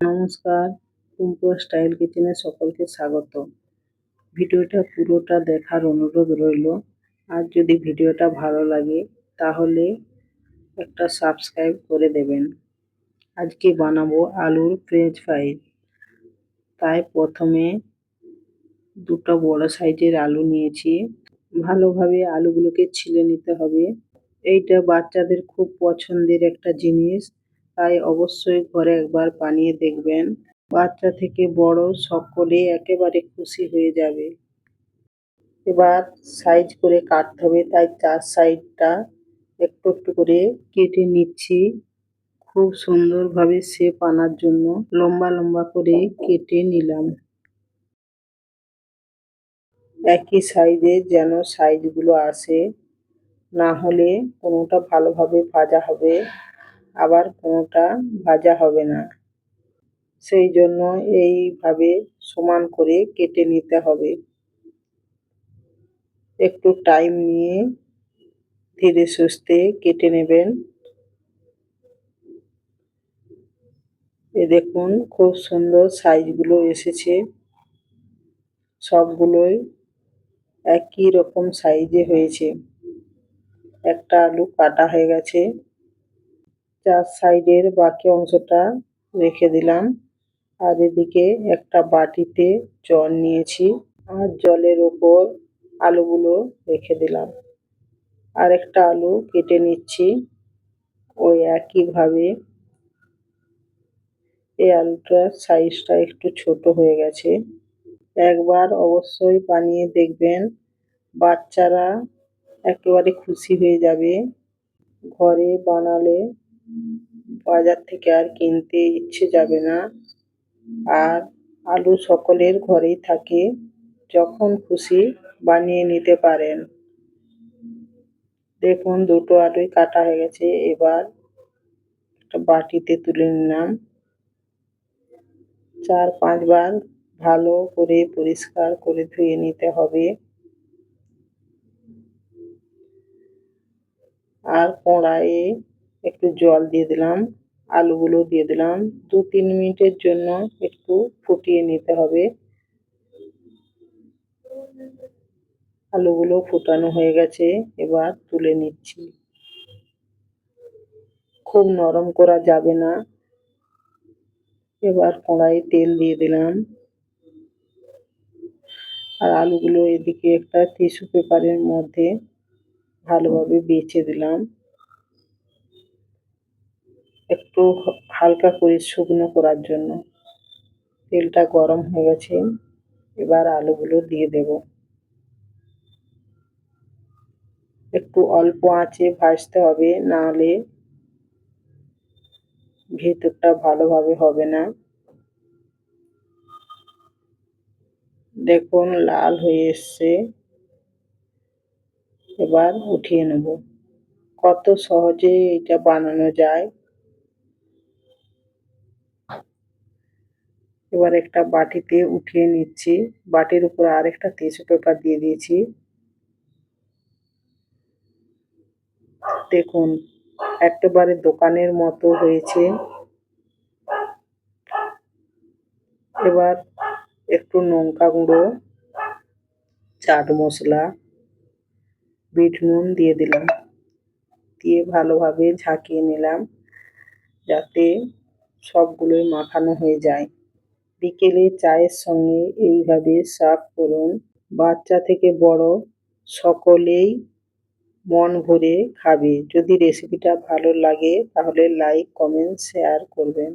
নমস্কার কুম্পো স্টাইল কিচেনে সকলকে স্বাগত। ভিডিওটা পুরোটা দেখার অনুরোধ রইল। আর যদি ভিডিওটা ভালো লাগে, তাহলে একটা সাবস্ক্রাইব করে দেবেন। আজকে বানাবো আলুর ফ্রেঞ্চ ফ্রাই। তাই প্রথমে দুটো বড় সাইজের আলু নিয়েছি। ভালোভাবে আলুগুলোকে ছিলে নিতে হবে। এইটা বাচ্চাদের খুব পছন্দের একটা জিনিস। তাই অবশ্যই ঘরে একবার বানিয়ে দেখবেন। বাচ্চা থেকে বড় সকলে একেবারে খুশি হয়ে যাবে। এবার সাইজ করে কাটতে হবে, তাই চার সাইডটা একটু একটু করে কেটে নিচ্ছি। খুব সুন্দরভাবে শেপ আনার জন্য লম্বা লম্বা করে কেটে নিলাম। একই সাইজে যেন সাইজগুলো আসে, না হলে কোনোটা ভালোভাবে ভাজা হবে। আবার কোনোটা ভাজা হবে না। সেই জন্য এইভাবে সমান করে কেটে নিতে হবে। একটু টাইম নিয়ে ধীরে সুস্থে কেটে নেবেন। এ দেখুন, খুব সুন্দর সাইজগুলো এসেছে। সবগুলোই একই রকম সাইজে হয়েছে। একটা আলু কাটা হয়ে গেছে। চার সাইডের বাকি অংশটা রেখে দিলাম। আর এদিকে একটা বাটিতে জল নিয়েছি। আর জলের ওপর আলুগুলো রেখে দিলাম। আর একটা আলু কেটে নিচ্ছি। ওই একইভাবে এই আলুটার সাইজটা একটু ছোট হয়ে গেছে। একবার অবশ্যই বানিয়ে দেখবেন। বাচ্চারা একেবারে খুশি হয়ে যাবে। ঘরে বানালে বাজার থেকে আর কিনতে ইচ্ছে যাবে না। আর আলু সকলের ঘরেই থাকে, যখন খুশি বানিয়ে নিতে পারেন। দেখুন, দুটো আলুই কাটা হয়ে গেছে। এবার একটা বাটিতে তুলে নিলাম। চার পাঁচবার ভালো করে পরিষ্কার করে ধুয়ে নিতে হবে। আর কড়াইয়ে একটু জল দিয়ে দিলাম, আলুগুলো দিয়ে দিলাম। দু তিন মিনিটের জন্য একটু ফুটিয়ে নিতে হবে। আলুগুলো ফুটানো হয়ে গেছে, এবার তুলে নিচ্ছি। খুব নরম করা যাবে না। এবার কড়াই তেল দিয়ে দিলাম। আর আলুগুলো এদিকে একটা টিস্যু পেপারের মধ্যে ভালোভাবে বেছে দিলাম। একটু হালকা করে শুকনো করার জন্য। তেলটা গরম হয়ে গেছে। এবার আলুগুলো দিয়ে দেব। একটু অল্প আঁচে ভাজতে হবে, নাহলে ভেতরটা ভালোভাবে হবে না। দেখুন, লাল হয়ে এসছে। এবার উঠিয়ে নেব। কত সহজে এটা বানানো যায়। এবার একটা বাটিতে উঠিয়ে নিচ্ছি। বাটির উপর আরেকটা টিস্যু পেপার দিয়ে দিয়েছি। দেখুন, একেবারে দোকানের মতো হয়েছে। এবার একটু লঙ্কা গুঁড়ো, চাট মশলা, বিট নুন দিয়ে দিলাম। দিয়ে ভালোভাবে ঝাঁকিয়ে নিলাম যাতে সবগুলোই মাখানো হয়ে যায়। বিকেলে চায়ের সঙ্গে এইভাবে সার্ভ করুন। বাচ্চা থেকে বড় সকলেই মন ভরে খাবে। যদি রেসিপিটা ভালো লাগে, তাহলে লাইক কমেন্ট শেয়ার করবেন।